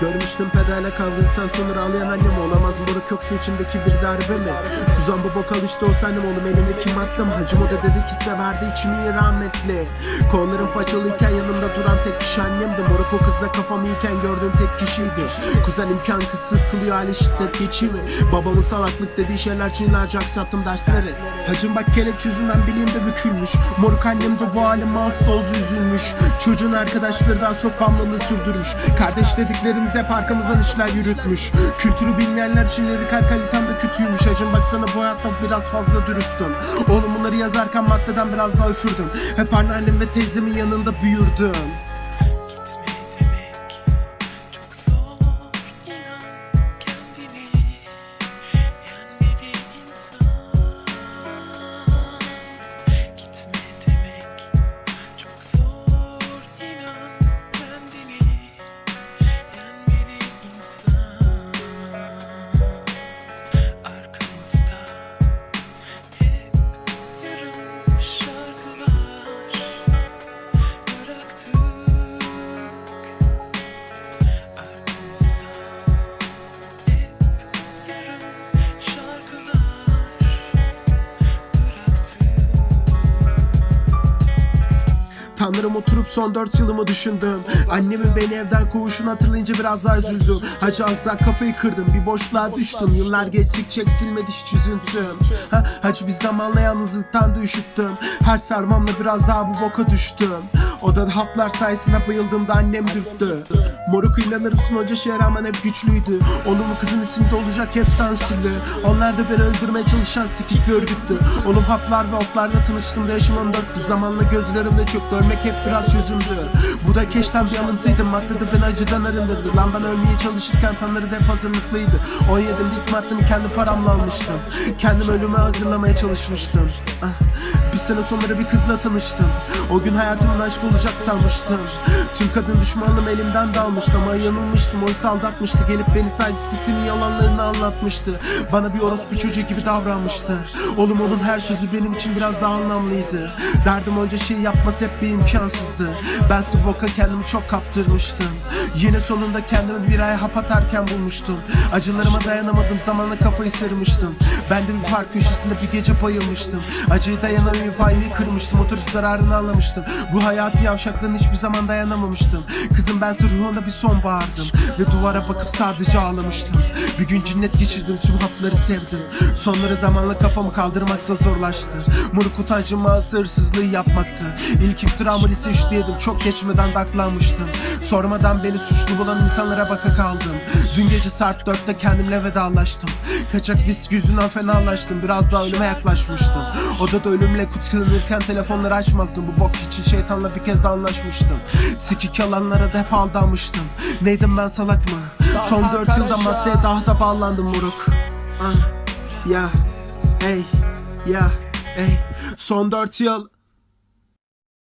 Görmüştüm pedale kavrilsen sonra ağlayan annem olamaz moruk yoksa içimdeki bir darbe mi? Kuzen bu bok alıştı o annem oğlum elimdeki maddem Hacım o da dedi ki severdi içimi rahmetli. Kollarım façalıyken yanımda duran tek kişi annemdi. Moruk o kızla kafamı yiyken gördüğüm tek kişiydi. Kuzen imkansız kılıyor hali şiddet geçimi Babamın salaklık dediği şeyler için yıllarca aksattım dersleri. Hacım bak kelepçe yüzünden bileğim de bükülmüş. Moruk annem de bu halime hasta üzülmüş Çocuğun arkadaşları daha çok bağımlılığı sürdürmüş. Kardeş dediklerimizde hep arkamızdan işler yürütmüş. Kültürü bilmeyenler için lirikal kalitem de kötüymüş. Hacım baksana bu hayatta biraz fazla dürüstüm. Oğlum bunları yazarken maddeden biraz daha üfürdüm. Hep anneannem ve teyzemin yanında büyürdüm Tanrım oturup son dört yılımı düşündüm. Annemin beni evden kovuşunu hatırlayınca biraz daha üzüldüm. Hacı az daha kafayı kırdım bir boşluğa düştüm. Yıllar geçtikçe eksilmedi hiç üzüntüm. Ha, Hacı bir zamanla yalnızlıktan da Her sarmamla biraz daha bu boka düştüm Odada haplar sayesinde bayıldığımda annem dürttü. Moruk inanır mısın hoca şeye rağmen hep güçlüydü. Oğlumun kızın ismi de olacak hep sansürlü. Onlar da beni öldürmeye çalışan sikik bir örgüttü. Oğlum haplar ve otlarla tanıştığımda yaşım 14'tü Zamanla gözlerimde çok görmek hep biraz çözümdü Bu da keşten bir alıntıydı. Madde de beni acıdan arındırdı. Lan ben ölmeye çalışırken Tanrı hep hazırlıklıydı. 17'imde ilk maddemi kendi paramla almıştım. Kendim ölüme hazırlamaya çalışmıştım. Ah, Bir sene sonra bir kızla tanıştım. O gün hayatımın aşk olacak sanmıştım. Tüm kadın düşmanlığım elimden dalmıştı Ama yanılmıştım. Oysa aldatmıştı. Gelip beni sadece siktiğimin yalanlarını anlatmıştı. Bana bir orospu çocuğu gibi davranmıştı. Oğlum onun her sözü benim için biraz daha anlamlıydı. Derdim onca şey yapması hep bir imkansızdı. Ben boka kendimi çok kaptırmıştım. Yine sonunda kendimi bir ay hap atarken bulmuştum. Acılarıma dayanamadım zamanla kafayı sırmıştım. Ben de bir park köşesinde bir gece bayılmıştım. Acıyı dayanamayıp aynayı kırmıştım Oturup zararını anlamıştım. Bu hayatı yavşaklığına hiçbir zaman dayanamamıştım. Kızım bense ruhunda bir son bağırdım Ve duvara bakıp sadece ağlamıştım. Bir gün cinnet geçirdim tüm hapları sevdim. Sonları zamanla kafamı kaldırmaksa zorlaştı. Moruk utancım hırsızlığı yapmaktı. İlk iftiramı lise 3'te yedim çok geçmeden de aklanmıştım Sormadan beni suçlu bulan insanlara baka kaldım Dün gece saat 4'te kendimle vedalaştım. Kaçak viski yüzünden fenalaştım. Biraz daha ölüme yaklaşmıştım. Odada ölümle kutlanırken telefonları açmazdım. Bu bok için şeytanla bir kez de anlaşmıştım. Sikik yalanlara da hep aldanmıştım. Neydim ben salak mı? Son 4 yılda maddeye daha da bağlandım moruk. Ah, Ya, hey, ya, hey. Son 4 yıl